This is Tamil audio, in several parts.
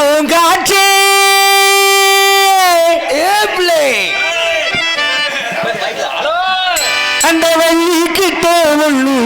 பூங்காற்றே. அந்த வள்ளி கிட்ட ஒண்ணு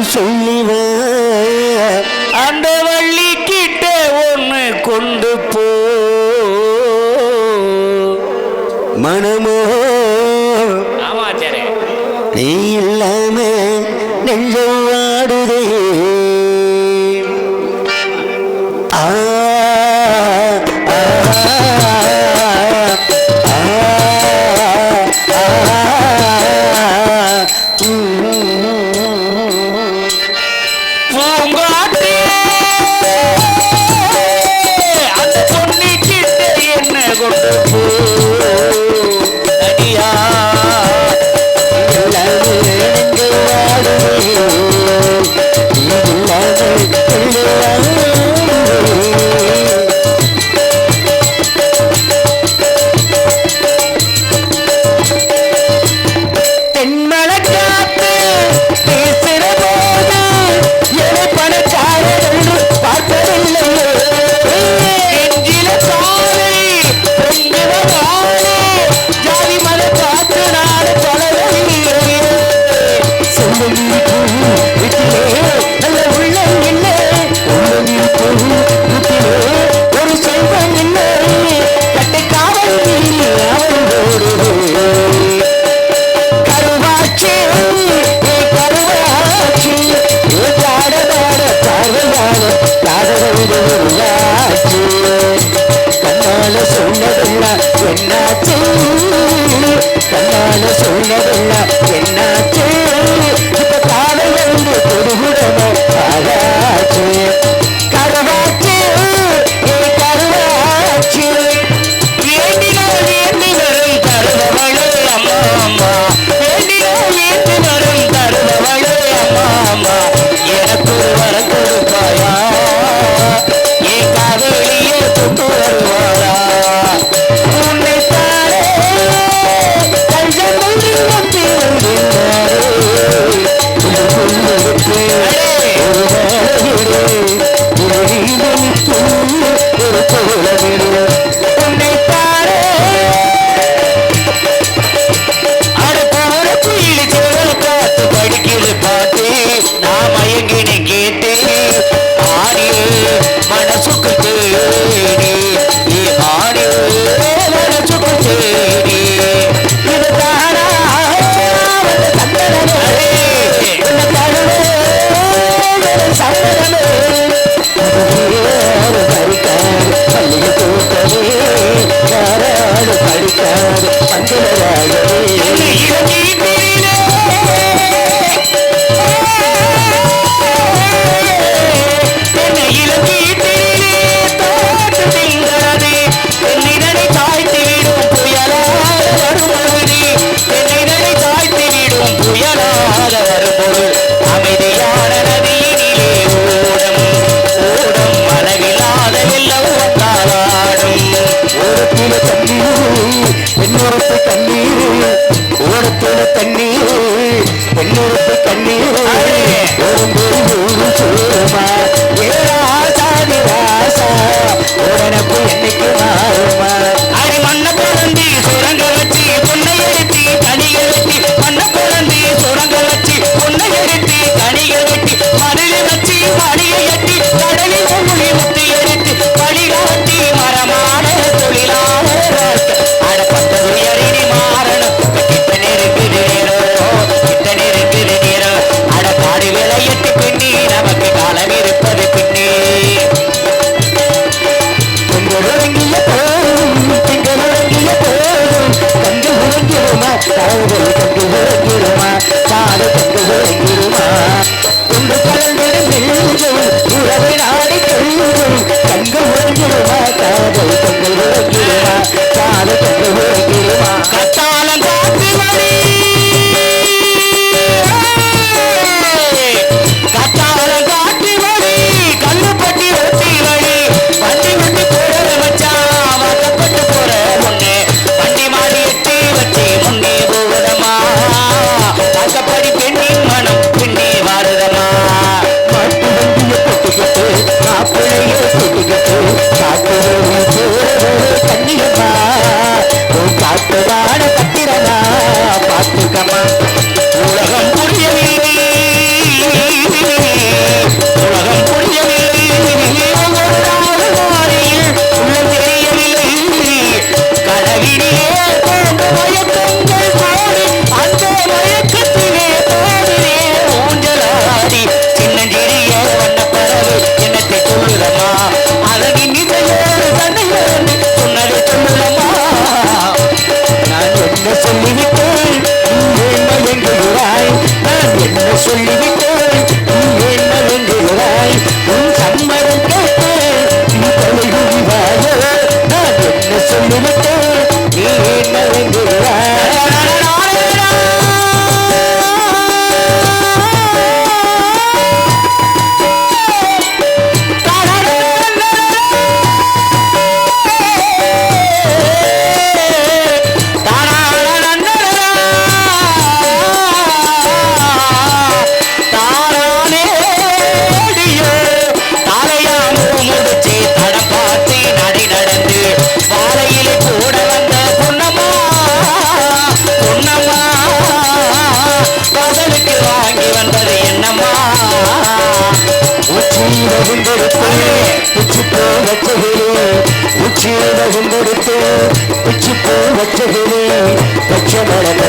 தாய் நான் என்ன சொல்லிவிட்டேன்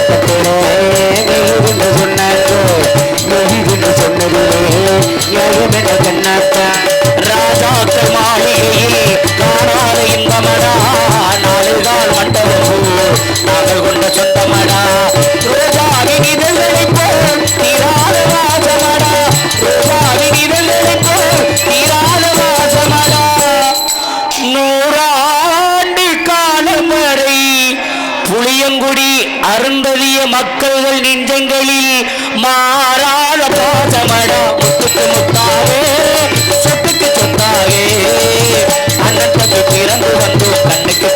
பட்டன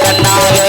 கண்ணாவே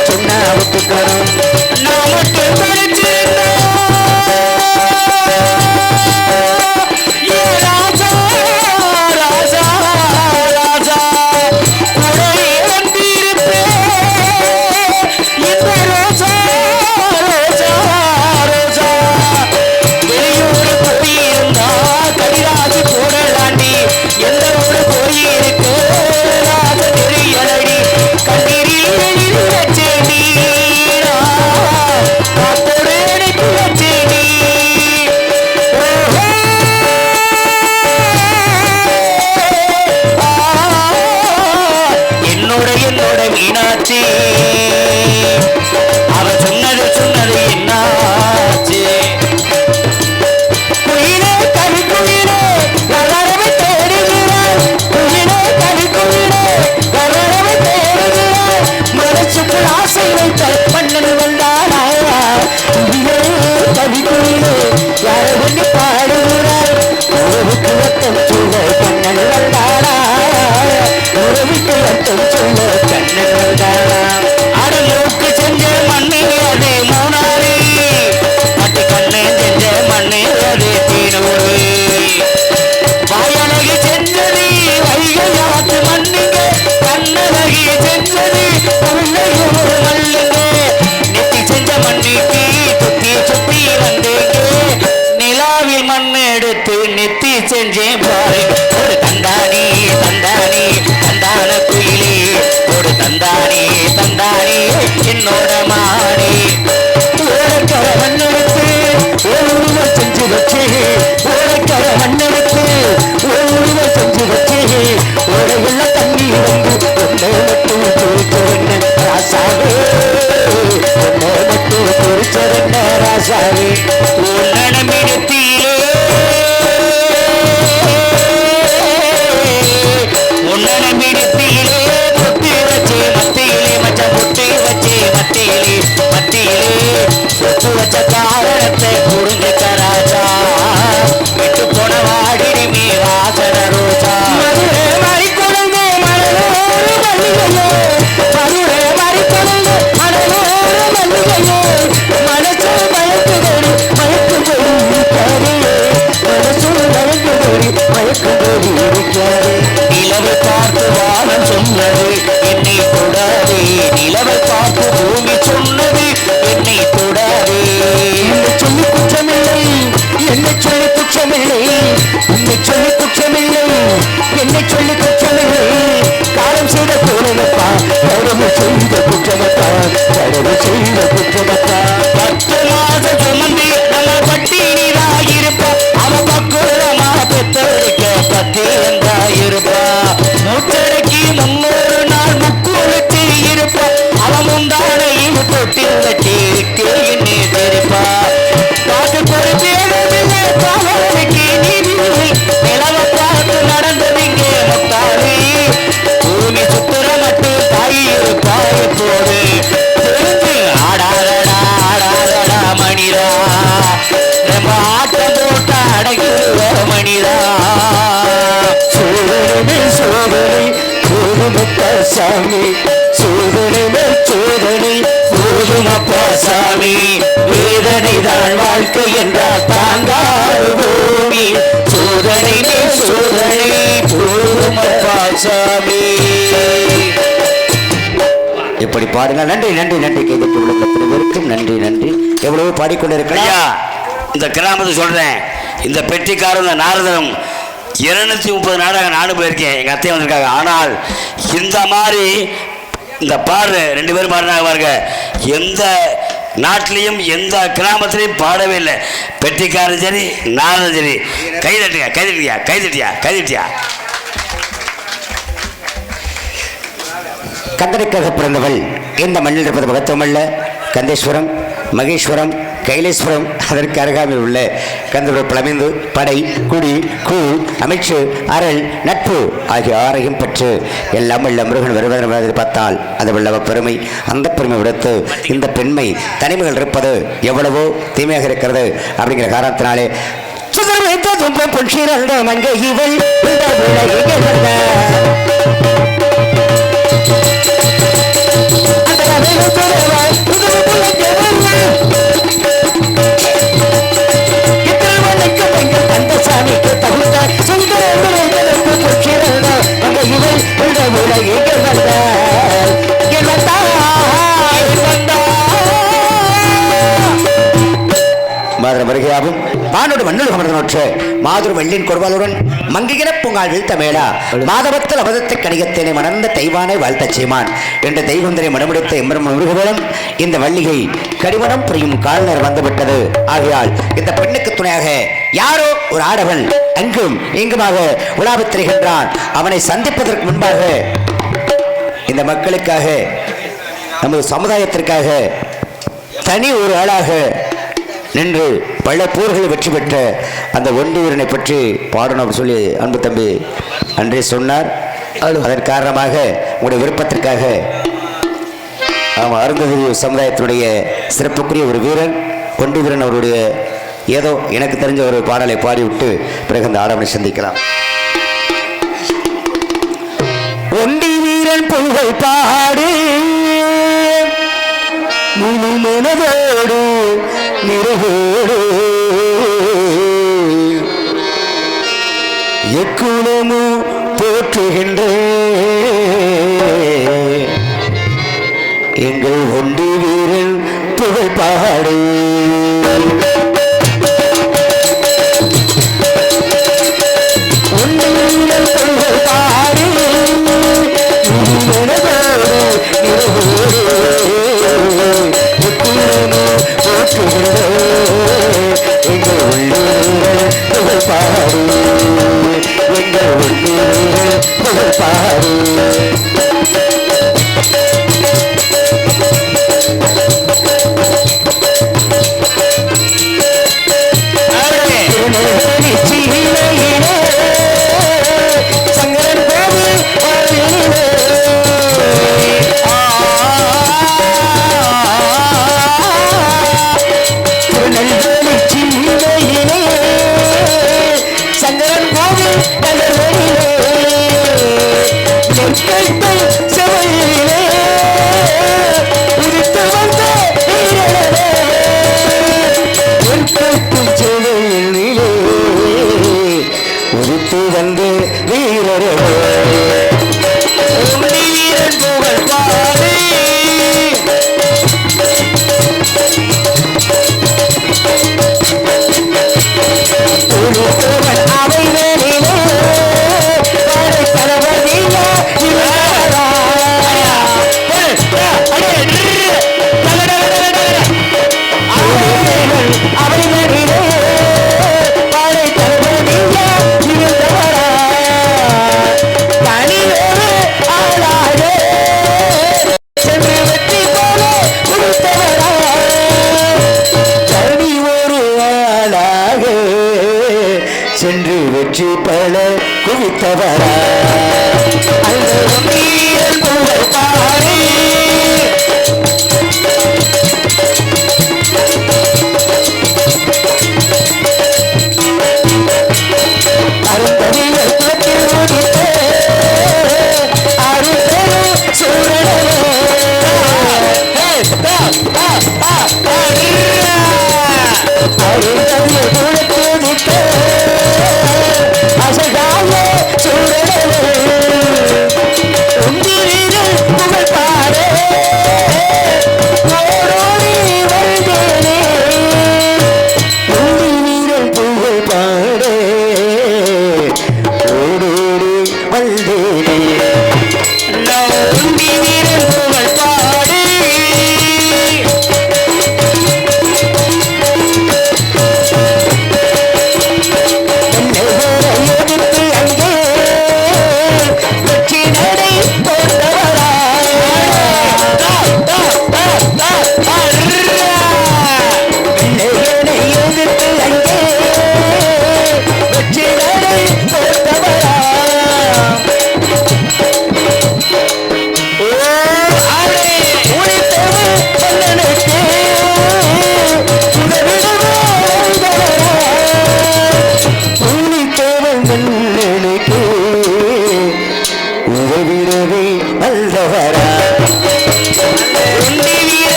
சாமி உன்னடமிடத்திலே உன்னடமிடத்திலே முட்டி வச்சு மத்தியிலே மச்ச முட்டி வச்சு மத்தியிலே மத்தியிலே. சொத்து வச்ச காரணத்தை சொன்னது என்னை தொடாதே. நிலவை பார்த்து பூமி சொன்னது என்னை தொடாதே. என்னை சொல்லி குற்றமில்லை என்னை சொல்லி குற்றமில்லை. என்னை சொல்லி குற்றமில்லை என்னை சொல்லி குற்றமில்லை. காலம் செய்த தோழனப்பா கடவுள் செய்த குற்றமப்பா கடவுள் செய்த குற்றமப்பா சாமி. சோதனை சோதனை போதுமப்பா சாமி. வேதனை தான் வாழ்க்கை என்றால் தாங்காது பூமி. சோதனை சோதனை போதுமப்பா சாமி. இப்படி பாடுங்கள். நன்றி நன்றி நன்றி. கைதட்டி உள்ள நன்றி நன்றி. எவ்வளவோ பாடிக்கொண்டிருக்கலாம் ஐயா இந்த கிராமத்தை சொல்றேன். இந்த பெட்டிக்காரன் இந்த நாரதனும் இருநூத்தி முப்பது நாடாக நானும் போயிருக்கேன். எங்கள் அத்தையும் வந்திருக்காங்க. ஆனால் இந்த மாதிரி இந்த பாடு ரெண்டு பேரும் பாடினாங்க பாருங்க. எந்த நாட்டிலையும் எந்த கிராமத்திலையும் பாடவே இல்லை. பெட்டிக்காரன் சரி நானும் சரி. கை தட்டியா கை தட்டியா கை தட்டியா கை தட்டியா? கந்தனுக்காக பிறந்தவள். இந்த மண்ணில் இருப்பது மகத்துவமல்ல கந்தேஸ்வரம் மகேஸ்வரம் கைலேஸ்வரம் அதற்கு அருகாமையில் உள்ள கந்தவர் பழமைந்து படை குடி கூ அமைச்சு அருள் நட்பு ஆகிய ஆரையும் பெற்று எல்லாம் உள்ள முருகன் வருவதற்கு பார்த்தால் அது உள்ளவ பெருமை அந்த பெருமை விடுத்து இந்த பெண்மை தனிமைகள் இருப்பது எவ்வளவோ தீமையாக இருக்கிறது அப்படிங்கிற காரணத்தினாலே சுதர் வைத்த துன்பம் மங்கை இவள் இந்த உலகில் வந்த மாதர வருகையாகும் வானோடு மண்ணுள் அமர்ந்தனொற்று மாதுரு வெள்ளின் கொடுவாளுடன் மங்கிகிற பொங்கால் வீழ்த்த மேலா. மாதவத்தில் அபதத்தை கணிகத்தேனை மணர்ந்த தெய்வானை வாழ்த்த செய்வான் என்ற தெய்வந்தரை மனமுடித்த எம்பரம் முருகவேளம் இந்த வள்ளிகை கடிமணம் புரியும் காலனர் வந்துவிட்டது. ஆகையால் இந்த பெண்ணுக்கு துணையாக யாரோ ஒரு ஆடவன் அங்கும் இங்குமாக உலாவித் திரிகின்றான் அவனை சந்திப்பதற்கு முன்பாக இந்த மக்களுக்காக நமது சமுதாயத்திற்காக தனி ஒரு ஆளாக நின்று பல போர்களை வெற்றி பெற்ற அந்த ஒண்டி வீரனை பற்றி பாடணும் சொல்லி அன்பு தம்பி அன்றே சொன்னார். அதன் காரணமாக உங்களுடைய விருப்பத்திற்காக ஆமாம் அருந்ததிரி சமுதாயத்தினுடைய சிறப்புக்குரிய ஒரு வீரன் ஒண்டி வீரன் அவருடைய ஏதோ எனக்கு தெரிஞ்ச ஒரு பாடலை பாடிவிட்டு பிறகு அந்த ஆடவனை சந்திக்கலாம். ஒண்டி வீரன் புகழ் பாடு முழு மனதோடு நிறைவோடு. எக்குணமும் போற்றுகின்றேன்.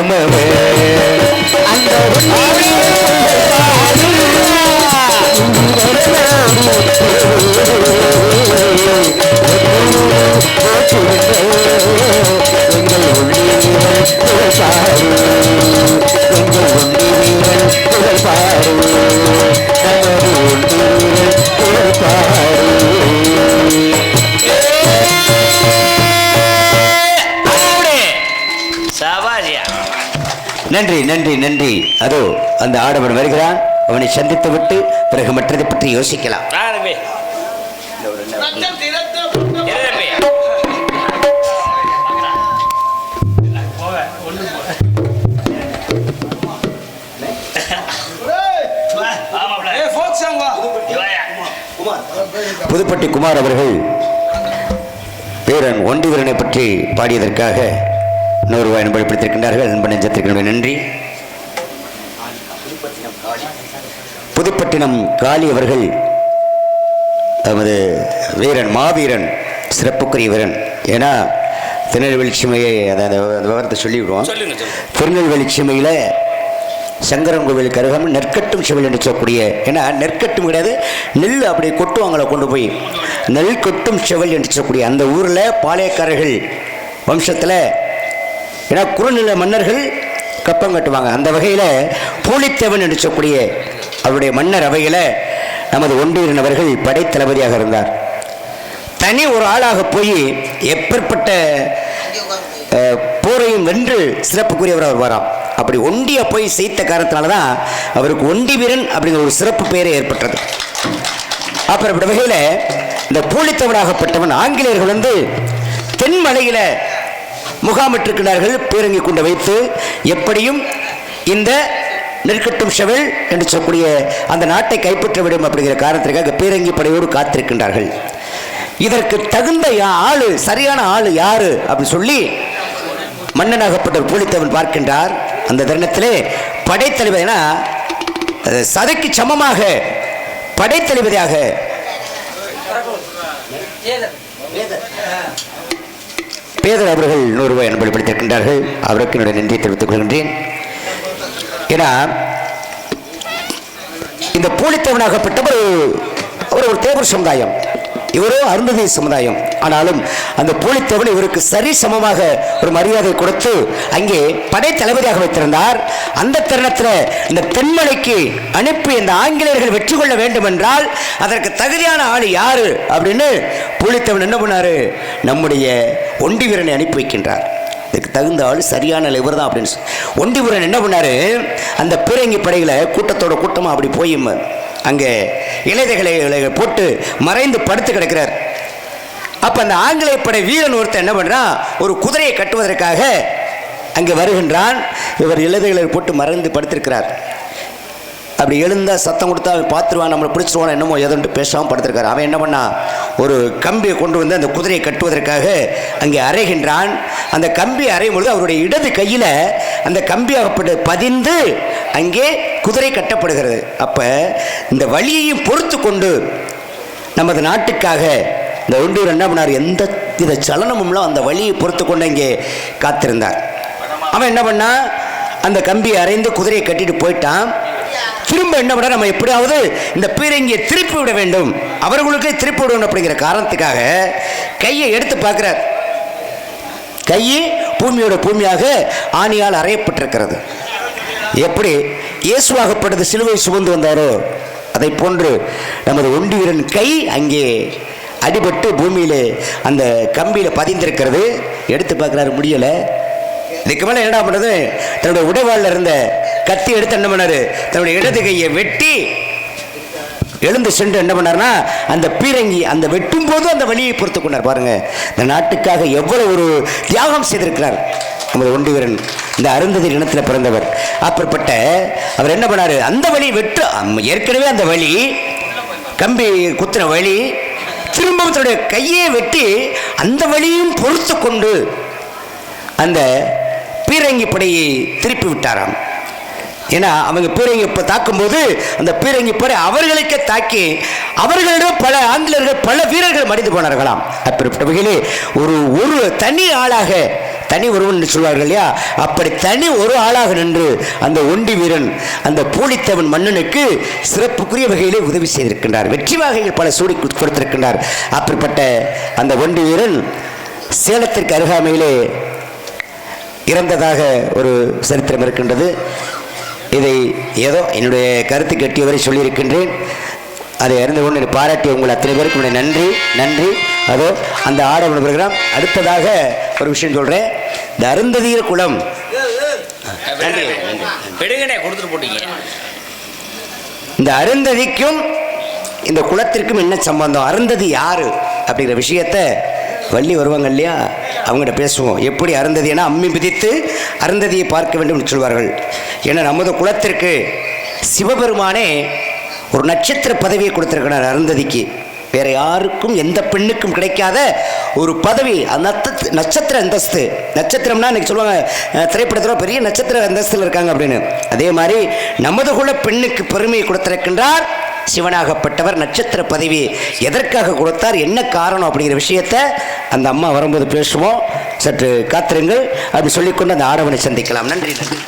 தங்கமவே அந்த எங்கள் உள்ளீரன் புகழ் பாடு எங்கள் நமது உள்ளீரன் நன்றி நன்றி நன்றி. அதோ அந்த ஆடவன் வருகிறான். அவனை சந்தித்து விட்டு பிறகு மற்றதை பற்றி யோசிக்கலாம். புதுப்பட்டி குமார் அவர்கள் வீரன் ஒண்டி வீரனை பற்றி பாடியதற்காக நூறு ரூபாய் பயன்படுத்தியிருக்கின்றார்கள் அன்பு நெஞ்சத்திற்கு நன்றி. புதுப்பட்டினம் காளி அவர்கள் நமது வீரன் மாவீரன் சிறப்புக்குரிய வீரன். ஏன்னா திருநெல்வேலி சிமையை அதை அந்த விவரத்தை சொல்லிவிடுவோம். திருநெல்வேலி சீமையில் சங்கரன் கோவிலுக்கு அருகாமல் நெற்கட்டும் செவல் என்று சொல்லக்கூடிய ஏன்னா நெற்கட்டும் கிடையாது நெல் அப்படி கொட்டுவாங்கள கொண்டு போய். நெல் கொட்டும் செவல் என்று சொல்லக்கூடிய அந்த ஊரில் பாளையக்காரர்கள் வம்சத்தில் ஏன்னா குறுநில மன்னர்கள் கப்பம் கட்டுவாங்க. அந்த வகையில் பூலித்தேவன் என்று சொல்லக்கூடிய அவருடைய மன்னர் அவையில் நமது ஒன்றியனவர்கள் படைத்தளபதியாக இருந்தார். தனி ஒரு ஆளாக போய் எப்பேற்பட்ட போரையும் வென்று சிறப்புக்குரியவர் அவர் வராம் அப்படி ஒண்டிய போய் செய்த காரணத்தினால தான் அவருக்கு ஒண்டி வீரன் அப்படிங்கிற ஒரு சிறப்பு பெயரே ஏற்பட்டது. அப்புறம் வகையில் இந்த பூலித்தவனாகப்பட்டவன் ஆங்கிலேயர்கள் வந்து தென்மலையில் முகாமிட்டிருக்கிறார்கள் பீரங்கி கொண்டு வைத்து எப்படியும் இந்த நிற்கட்டும் செவில் என்று சொல்லக்கூடிய அந்த நாட்டை கைப்பற்ற விடும் அப்படிங்கிற காரணத்திற்காக பீரங்கி படையோடு காத்திருக்கின்றார்கள். இதற்கு தகுந்த ஆள் ஆளு சரியான ஆளு யாரு அப்படின்னு சொல்லி மன்னனாகப்பட்ட பூலித்தவன் பார்க்கின்றார். அந்த தருணத்திலே படைத்தளபதினா ஏன்னா, சதைக்கு சமமாக படைத்தளபதியாக பேதர் அவர்கள் நூறு ரூபாய் அனுப்பப்படுத்தியிருக்கின்றார்கள் அவருக்கு என்னுடைய நன்றியை தெரிவித்துக் கொள்கின்றேன். ஏன்னா இந்த போலித்தேவனாகப்பட்டவர் அவர் ஒரு தேவர் சமுதாயம். இவரோ அருந்ததி சமுதாயம். ஆனாலும் அந்த போலித்தேவன் இவருக்கு சரி சமமாக ஒரு மரியாதை கொடுத்து அங்கே படை தளபதியாக வைத்திருந்தார். அந்த தருணத்தில் இந்த தென்மலைக்கு அனுப்பி இந்த ஆங்கிலேயர்கள் வெற்றி கொள்ள வேண்டும் என்றால் அதற்கு தகுதியான ஆள் யாரு? அப்படின்னு போலித்தேவன் என்ன பண்ணாரு? நம்முடைய ஒண்டி வீரனை அனுப்பி வைக்கின்றார். இதுக்கு தகுந்த ஆள் சரியான இவர் தான் அப்படின்னு ஒண்டி வீரன் என்ன பண்ணாரு? அந்த பீரங்கி படைகளை கூட்டத்தோட கூட்டமாக அப்படி போய் அங்கே இலைதைகளை போட்டு மறைந்து படுத்து கிடக்கிறார். அப்போ அந்த ஆங்கிலேய படை வீரன் ஒருத்தன் என்ன பண்ணுறான் ஒரு குதிரையை கட்டுவதற்காக அங்கே வருகின்றான். இவர் இலைதைகளை போட்டு மறைந்து படுத்திருக்கிறார். அப்படி எழுந்தா சத்தம் கொடுத்தா அவன் பார்த்துருவான் நம்மளை பிடிச்சிருவான் என்னமோ ஏதோன்ட்டு பேசாமல் படுத்திருக்காரு. அவன் என்ன பண்ணான்? ஒரு கம்பியை கொண்டு வந்து அந்த குதிரையை கட்டுவதற்காக அங்கே அறைகின்றான். அந்த கம்பி அறையும் பொழுது அவருடைய இடது கையில் அந்த கம்பியாகப்பட்டு பதிந்து அங்கே குதிரை கட்டப்படுகிறது. அப்போ இந்த வழியையும் பொறுத்து கொண்டு நமது நாட்டுக்காக இந்த ஒன்றூர் என்ன பண்ணார்? எந்த வித சலனமும்லாம் அந்த வழியை பொறுத்து கொண்டு இங்கே காத்திருந்தார். அவன் என்ன பண்ணான்? அந்த கம்பியை அரைந்து குதிரையை கட்டிட்டு போயிட்டான். திரும்ப என்ன பண்ண நம்ம எப்படியாவது இந்த பீரங்கியை திருப்பி விட வேண்டும். அவர்களுக்கே திருப்பி விடணும் அப்படிங்கிற காரணத்துக்காக கையை எடுத்து பார்க்குறார். கையை பூமியோட பூமியாக ஆணியால் அறையப்பட்டிருக்கிறது. எப்படி? இயேசுவாகப்பட்டது சிலுவை சுமந்து வந்தாரோ? அதை போன்று நமது ஒண்டியரன் கை அங்கே அடிபட்டு பூமியில் அந்த கம்பியில் பதிந்திருக்கிறது. எடுத்து பார்க்குறாரு முடியலை. இதுக்கு மேலே என்ன பண்ணுறது தன்னுடைய உடைவாளில் இருந்த கத்தி எடுத்து என்ன பண்ணார்? தன்னுடைய இடது கையை வெட்டி எழுந்து சென்று என்ன பண்ணார்னா அந்த பீரங்கி அந்த வெட்டும் போது அந்த வழியை பொறுத்து கொண்டார். பாருங்க இந்த நாட்டுக்காக எவ்வளவு ஒரு தியாகம் செய்திருக்கிறார் நமது ஒண்டி வீரன் இந்த அருந்ததி இனத்தில் பிறந்தவர். அப்புறப்பட்ட அவர் என்ன பண்ணார்? அந்த வழி வெட்டு அம், ஏற்கனவே அந்த வழி கம்பி குத்தின வழி திரும்பவும் தன்னுடைய கையை வெட்டி அந்த வழியும் பொறுத்து கொண்டு அந்த பீரங்கி படையை திருப்பி விட்டாராம் ஏன்னா அவங்க பீரங்கி தாக்கும்போது அந்த பீரங்கி படை அவர்களுக்கே தாக்கி அவர்களிடம் பல ஆங்கிலர்கள் பல வீரர்கள் மடிந்து போனார்களாம். அப்படிப்பட்ட வகையிலே ஒரு ஒரு தனி ஆளாக தனி ஒருவன் என்று சொல்வார்கள் இல்லையா? அப்படி தனி ஒரு ஆளாக நின்று அந்த ஒண்டி வீரன் அந்த பூலித்தவன் மன்னனுக்கு சிறப்புக்குரிய வகையிலே உதவி செய்திருக்கின்றார். வெற்றி வகைகள் பல சூடி கொடுத்திருக்கின்றார். அப்படிப்பட்ட அந்த ஒண்டி வீரன் சேலத்திற்கு அருகாமையிலே இறந்ததாக ஒரு சரித்திரம் இருக்கின்றது. இதை ஏதோ என்னுடைய கருத்து கட்டியவரை சொல்லியிருக்கின்றேன். அதை அறிந்து கொண்டு என்னை பாராட்டிய உங்கள் அத்தனை பேருக்கு நன்றி நன்றி. அதோ அந்த ஆடவன் வருகிறான் அடுத்ததாக ஒரு விஷயம் சொல்கிறேன் இந்த அருந்ததியர் குளம் இந்த அருந்ததிக்கும் இந்த குலத்திற்கும் என்ன சம்பந்தம்? அருந்ததி யாரு? அப்படிங்கிற விஷயத்த வள்ளி வருவாங்க இல்லையா? அவங்ககிட்ட பேசுவோம். எப்படி அருந்ததினா அம்மி மிதித்து அருந்ததியை பார்க்க வேண்டும் என்று சொல்வார்கள். ஏன்னா நமது குலத்திற்கு சிவபெருமானே ஒரு நட்சத்திர பதவியை கொடுத்துருக்கிறார் அருந்ததிக்கு. வேற யாருக்கும் எந்த பெண்ணுக்கும் கிடைக்காத ஒரு பதவி அந்த நத்த- நட்சத்திர அந்தஸ்து. நட்சத்திரம்னா இன்னைக்கு சொல்லுவாங்க திரைப்படத்தில் பெரிய நட்சத்திர அந்தஸ்தில் இருக்காங்க அப்படின்னு. அதே மாதிரி நமது குல பெண்ணுக்கு பெருமையை கொடுத்திருக்கின்றார் சிவனாகப்பட்டவர் நட்சத்திர பதவி எதற்காக கொடுத்தார் என்ன காரணம் அப்படிங்கிற விஷயத்தை அந்த அம்மா வரும்போது பேசுவோம். சற்று காத்திருங்கள். அப்படி சொல்லிக்கொண்டு அந்த ஆடவனை சந்திக்கலாம். நன்றி நன்றி.